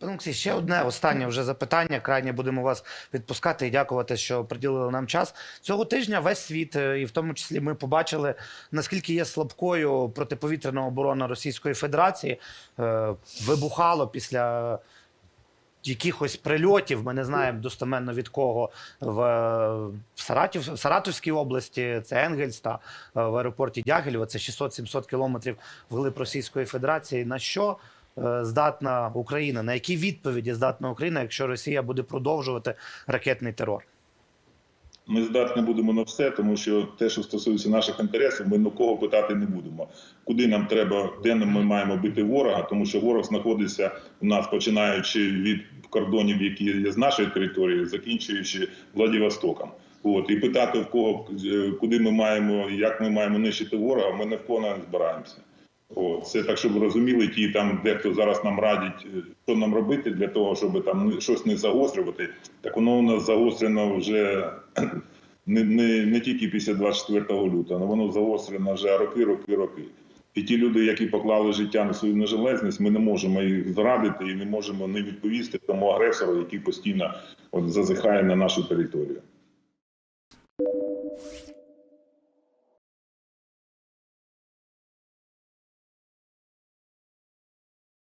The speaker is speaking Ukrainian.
Олексій, ще одне останнє вже запитання. Крайне будемо вас відпускати і дякувати, що приділили нам час. Цього тижня весь світ, е, і в тому числі ми побачили, наскільки є слабкою протиповітряна оборона Російської Федерації. Е, Вибухало після якихось прильотів. Ми не знаємо достеменно від кого в, в, Саратів, в Саратовській області. Це Енгельс та е, в аеропорті Дягілєво. Це 600-700 кілометрів вглиб Російської Федерації. На що е, здатна Україна? На які відповіді здатна Україна, якщо Росія буде продовжувати ракетний терор? Ми здатні будемо на все, тому що те, що стосується наших інтересів, ми нікого питати не будемо. Куди нам треба, де ми маємо бити ворога, тому що ворог знаходиться у нас, починаючи від кордонів, які є з нашої території, закінчуючи Владивостоком. От і питати в кого е, куди ми маємо, як ми маємо нищити ворога, ми ні в кого не збираємося. От, це так, щоб розуміли, ті там дехто зараз нам радять, е, що нам робити для того, щоб там щось не загострювати. Так воно у нас загострено вже не, не, не тільки після 24 лютого, воно загострено вже роки, роки, роки. І ті люди, які поклали життя на свою нежелезність, ми не можемо їх зрадити і не можемо не відповісти тому агресору, який постійно от, зазихає на нашу територію.